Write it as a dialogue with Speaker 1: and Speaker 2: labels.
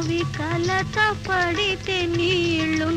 Speaker 1: అవి కలత పడితే నీళ్ళు